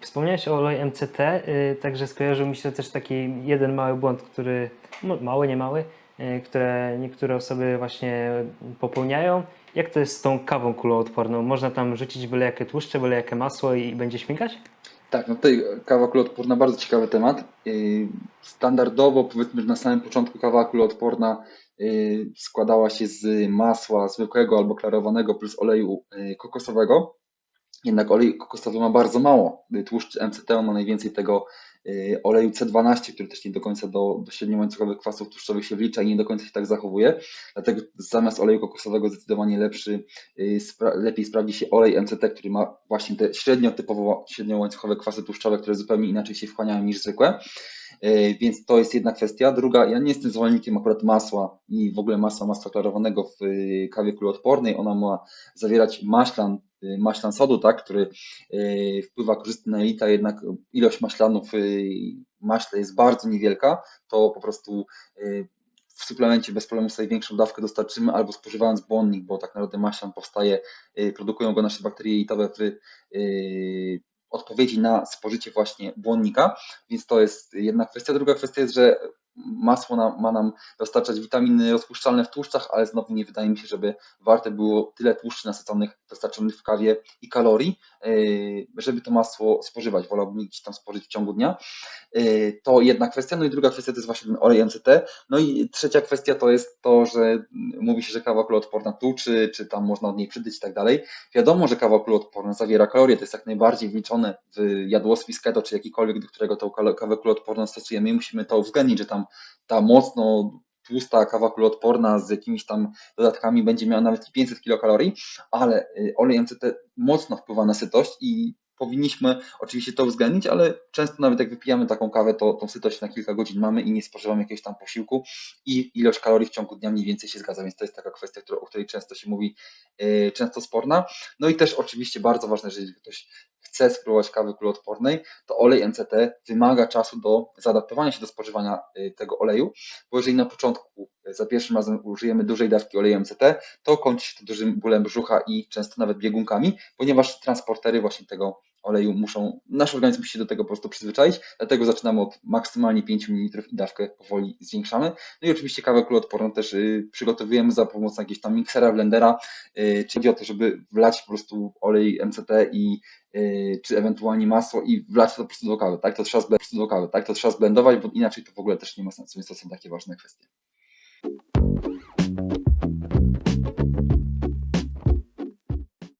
Wspomniałeś o oleju MCT, y, także skojarzył mi się też taki jeden mały błąd, który, no, mały, nie mały, y, które niektóre osoby właśnie popełniają. Jak to jest z tą kawą kuloodporną? Można tam rzucić byle jakie tłuszcze, byle jakie masło i będzie śmigać? Tak, no tutaj kawa kuloodporna, bardzo ciekawy temat. Yy, Standardowo, powiedzmy, że na samym początku kawa kuloodporna składała się z masła zwykłego albo klarowanego plus oleju kokosowego. Jednak olej kokosowy ma bardzo mało tłuszcz MCT, ma najwięcej tego yy, oleju C12, który też nie do końca do, do średniołańcuchowych kwasów tłuszczowych się wlicza i nie do końca się tak zachowuje. Dlatego zamiast oleju kokosowego zdecydowanie lepszy y, spra- lepiej sprawdzi się olej MCT, który ma właśnie te średnio typowo średniołańcuchowe kwasy tłuszczowe, które zupełnie inaczej się wchłaniają niż zwykłe. Y, Więc to jest jedna kwestia. Druga, ja nie jestem zwolennikiem akurat masła i w ogóle masła, masła klarowanego w y, kawie kuloodpornej. Ona ma zawierać maślan, y, maślan sodu, tak, który y, wpływa korzystnie na jelita, jednak ilość maślanów y, maśle jest bardzo niewielka. To po prostu w suplemencie bez problemu sobie większą dawkę dostarczymy, albo spożywając błonnik, bo tak naprawdę maślan powstaje, produkują go nasze bakterie jelitowe w odpowiedzi na spożycie właśnie błonnika, więc to jest jedna kwestia. Druga kwestia jest, że masło nam, ma nam dostarczać witaminy rozpuszczalne w tłuszczach, ale znowu nie wydaje mi się, żeby warte było tyle tłuszczy nasyconych dostarczonych w kawie i kalorii, y, żeby to masło spożywać. Wolałbym gdzieś tam spożyć w ciągu dnia. Y, To jedna kwestia. No i druga kwestia to jest właśnie ten olej MCT. No i trzecia kwestia to jest to, że mówi się, że kawa kuloodporna tuczy, czy tam można od niej przytyć i tak dalej. Wiadomo, że kawa kuloodporna zawiera kalorie, to jest jak najbardziej wliczone w jadłospis keto, czy jakikolwiek, do którego tą kawę kuloodporną stosujemy i musimy to uwzględnić, że tam ta mocno tłusta kawa kuloodporna z jakimiś tam dodatkami będzie miała nawet i 500 kilokalorii, ale y, olej MCT mocno wpływa na sytość i powinniśmy oczywiście to uwzględnić, ale często nawet jak wypijamy taką kawę, to tą sytość na kilka godzin mamy i nie spożywamy jakiegoś tam posiłku i ilość kalorii w ciągu dnia mniej więcej się zgadza, więc to jest taka kwestia, o której często się mówi, yy, często sporna. No i też oczywiście bardzo ważne, że jeżeli ktoś chce spróbować kawy kuloodpornej, to olej MCT wymaga czasu do zaadaptowania się do spożywania yy, tego oleju, bo jeżeli na początku yy, za pierwszym razem użyjemy dużej dawki oleju MCT, to kończy się to dużym bólem brzucha i często nawet biegunkami, ponieważ transportery właśnie tego oleju muszą, nasz organizm musi się do tego po prostu przyzwyczaić, dlatego zaczynamy od maksymalnie 5 ml i dawkę powoli zwiększamy. No i oczywiście kawę kuloodporną też y, przygotowujemy za pomocą jakiegoś tam miksera, blendera, y, czyli chodzi o to, żeby wlać po prostu olej MCT i y, czy ewentualnie masło i wlać to po prostu do kawy, tak? To trzeba, do kawy, tak? To trzeba zblendować, bo inaczej to w ogóle też nie ma sensu, więc to są takie ważne kwestie.